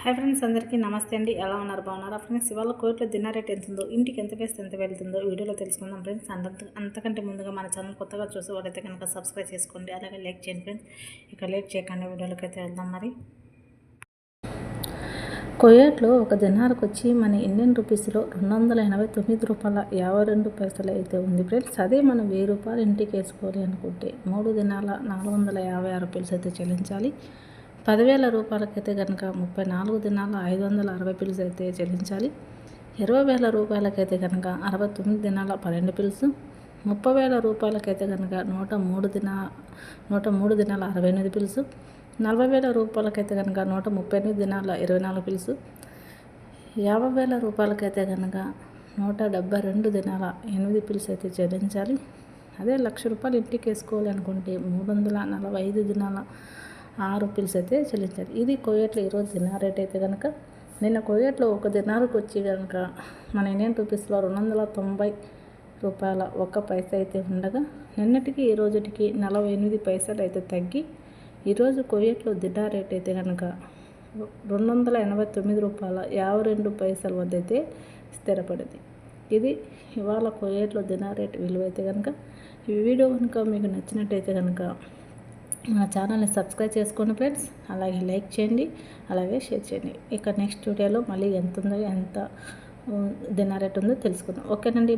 Hi friends అందరికీ నమస్తే అండి. ఎలా ఉన్నారు? బాగున్నారా? ఫ్రెండ్స్ ఇవాళ కోర్టులో డిన్నర్ రేట్ ఎంత ఉందో ఇంటికి ఎంత వేస్తే ఎంత వెళ్తుందో వీడియోలో తెలుసుకుందాం ఫ్రెండ్స్. అంత అంతకంటే ముందుగా మన ఛానల్ కొత్తగా చూసే వాళ్ళైతే కనుక సబ్స్క్రైబ్ చేసుకోండి. అలాగే లైక్ చేయండి ఫ్రెండ్స్. ఇక లేట్ చేయకుండా వీడియోలోకి అయితే వెళ్దాం మరి. కోయట్లో ఒక దినారకు వచ్చి మన ఇండియన్ రూపీస్లో రెండు వందల ఎనభై తొమ్మిది రూపాయల యాభై రెండు పైసలు అయితే ఉంది ఫ్రెండ్స్. అదే మనం వెయ్యి రూపాయలు ఇంటికి వేసుకోవాలి అనుకుంటే మూడు దినాల నాలుగు వందల యాభై ఆరు రూపాయలు అయితే చెల్లించాలి. పదివేల రూపాయలకైతే కనుక ముప్పై నాలుగు దినాల ఐదు వందల అరవై పిల్స్ అయితే చెల్లించాలి. ఇరవై వేల రూపాయలకైతే కనుక అరవై తొమ్మిది దినాల పన్నెండు పిల్స్ ముప్పై వేల రూపాయలకైతే కనుక నూట మూడు దిన నూట మూడు దినాల అరవై ఎనిమిది పిల్స్ నలభై వేల రూపాయలకైతే కనుక నూట ముప్పై ఎనిమిది దినాల ఇరవై నాలుగు పిల్స్ యాభై వేల రూపాయలకైతే కనుక నూట డెబ్బై రెండు దినాల ఎనిమిది పిల్స్ అయితే చెల్లించాలి. అదే లక్ష రూపాయలు ఇంటికి వేసుకోవాలి అనుకుంటే మూడు వందల నలభై ఐదు దినాల ఆరు రూపీస్ అయితే చెల్లించాలి ఇది కోయట్లో ఈరోజు దినార్ రేట్ అయితే కనుక నిన్న కోయట్లో ఒక దినారుకు వచ్చి కనుక మన ఇండియన్ రూపీస్లో రెండు వందల తొంభై రూపాయల ఒక్క పైస అయితే ఉండగా నిన్నటికి ఈ రోజుటికి నలభై ఎనిమిది పైసలు అయితే తగ్గి ఈరోజు కోయట్లో దినార్ రేట్ అయితే కనుక రెండు వందల ఎనభై తొమ్మిది రూపాయల యాభై రెండు పైసల వద్ద అయితే స్థిరపడింది. ఇది ఇవాళ కోయట్లో దినార్ రేట్ విలువ అయితే కనుక ఈ వీడియో కనుక మీకు నచ్చినట్టయితే కనుక మన ఛానల్ని సబ్స్క్రైబ్ చేసుకోండి ఫ్రెండ్స్. అలాగే లైక్ చేయండి అలాగే షేర్ చేయండి. ఇక నెక్స్ట్ వీడియోలో మళ్ళీ ఎంత ఉందో ఎంత డిన్నర్ ఉందో తెలుసుకుందాం. ఓకేనండి